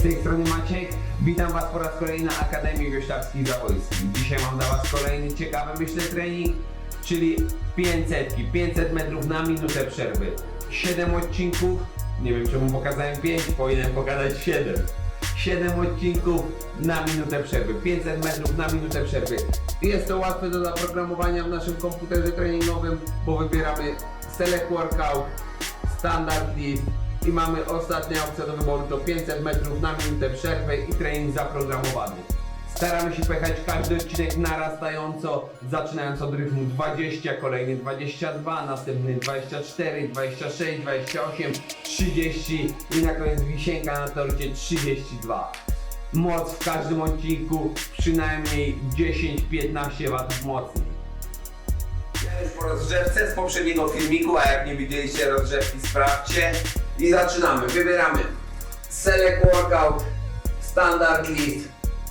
Z tej strony Maciek. Witam Was po raz kolejny na Akademii Wioślarskich Zawojskich. Dzisiaj mam dla Was kolejny ciekawy, myślę, trening, czyli 500. 500 metrów na minutę przerwy. 7 odcinków. Nie wiem czemu pokazałem 5, powinienem pokazać 7. 7 odcinków na minutę przerwy. 500 metrów na minutę przerwy. Jest to łatwe do zaprogramowania w naszym komputerze treningowym, bo wybieramy Select Workout, Standard List i mamy ostatnia opcja do wyboru to 500 metrów na minutę przerwy i trening zaprogramowany. Staramy się pojechać każdy odcinek narastająco, zaczynając od rytmu 20, kolejny 22, następny 24, 26, 28, 30 i na koniec wisienka na torcie 32. Moc w każdym odcinku przynajmniej 10-15 W mocniej. Ja już po rozgrzewce z poprzedniego filmiku, a jak nie widzieliście rozgrzewki, sprawdźcie. I zaczynamy. Wybieramy Select Workout, Standard List,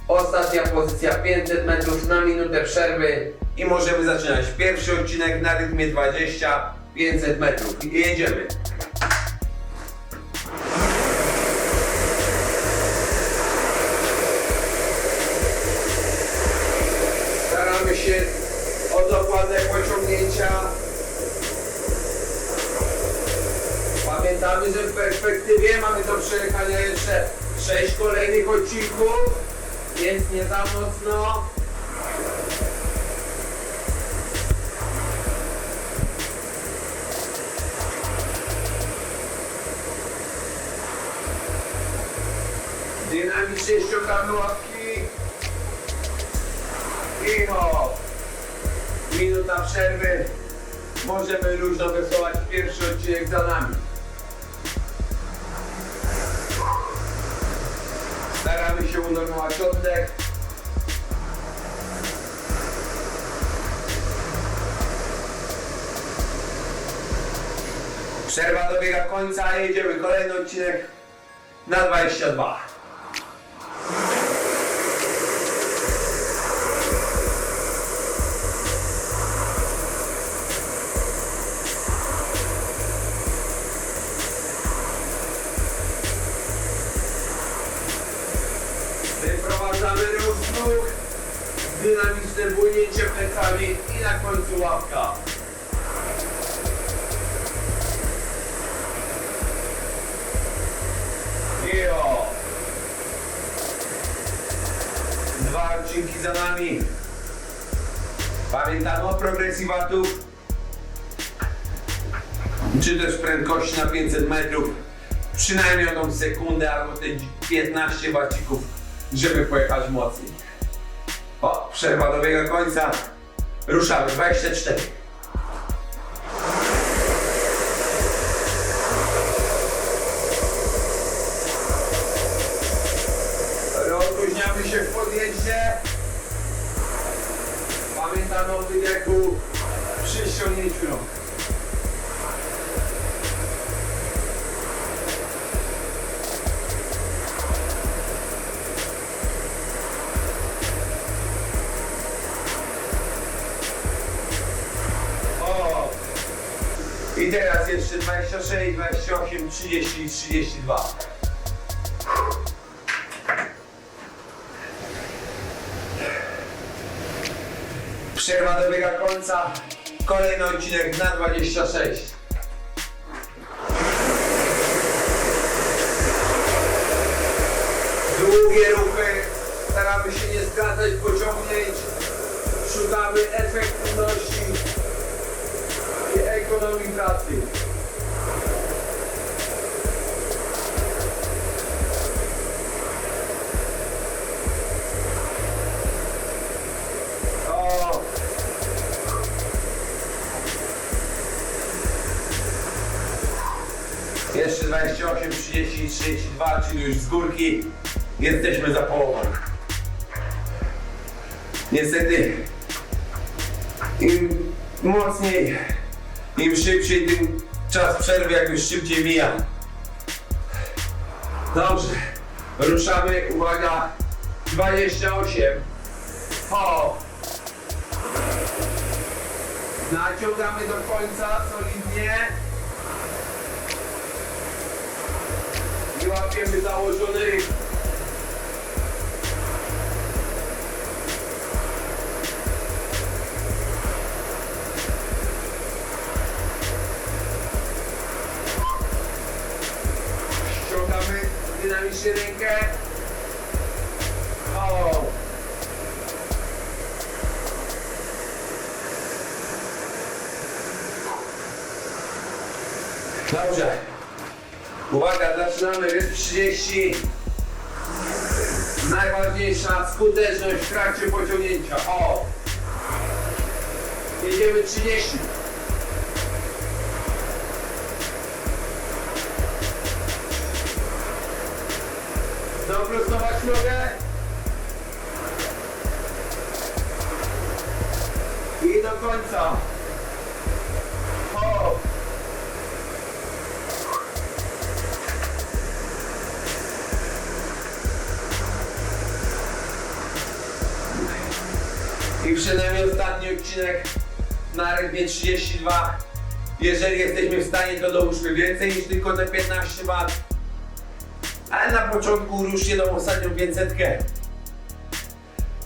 ostatnia pozycja 500 metrów na minutę przerwy i możemy zaczynać. Pierwszy odcinek na rytmie 20, 500 metrów. I jedziemy. Że w perspektywie mamy do przejechania jeszcze 6 kolejnych odcinków, więc nie za mocno. Dynamicznie ściągamy łapki. I o, minuta przerwy. Możemy luźno wesołać pierwszy odcinek za nami. Staramy się unormować oddech. Przerwa dobiega końca, jedziemy kolejny odcinek na 22. plecami i na końcu łapka. Jo. Dwa odcinki za nami. Pamiętamy o progresji watów. Czy też prędkości na 500 metrów. Przynajmniej o tą sekundę albo te 15 wacików, żeby pojechać mocniej. O, przerwa dobiega końca. Ruszamy, 24. Rozluźniamy się w podjeździe. Pamiętamy o wydechu przy ściągnięciu rąk. I teraz jeszcze 26, 28, 30 i 32. Przerwa dobiega końca. Kolejny odcinek na 26. Długie ruchy. Staramy się nie skracać pociągnięć. Szukamy efektywności ekonomii pracy. Jeszcze 28, 30, 32, czyli już z górki jesteśmy za połową. Niestety im mocniej, im szybciej, tym czas przerwy jakoś szybciej mija. Dobrze, ruszamy, uwaga, 28. O! Naciągamy do końca solidnie. I łapiemy założony rytm. Jeszcze rękę. O! Dobrze. Uwaga, zaczynamy. Ryb 30. Najważniejsza skuteczność w trakcie pociągnięcia. O! Jedziemy 30. Doprostować nogę. I do końca. O! I przynajmniej ostatni odcinek na rytmie 32. Jeżeli jesteśmy w stanie, to dołóżmy więcej niż tylko te 15 wat. Ale na początku ruszcie tą ostatnią 500.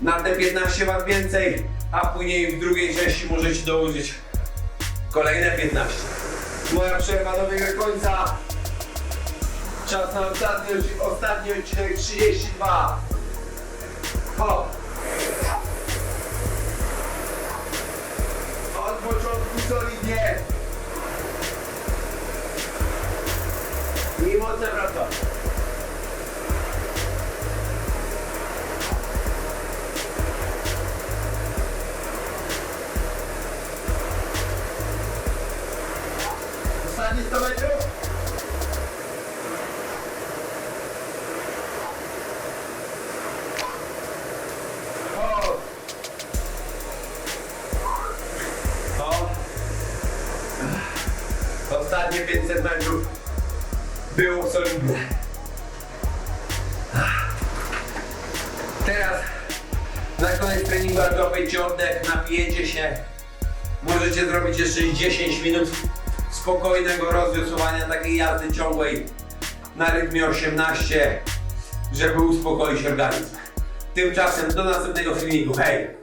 Na te 15 wat więcej, a później w drugiej części możecie dołożyć kolejne 15. Moja przerwa dobiega końca. Czas na ostatni, ostatni odcinek 32. Hop. Od początku solidnie. I mocno wraca. Koniec treningu złapajcie oddech, napijecie się. Możecie zrobić jeszcze 10 minut spokojnego rozwiosłowania, takiej jazdy ciągłej na rytmie 18, żeby uspokoić organizm. Tymczasem do następnego filmiku. Hej!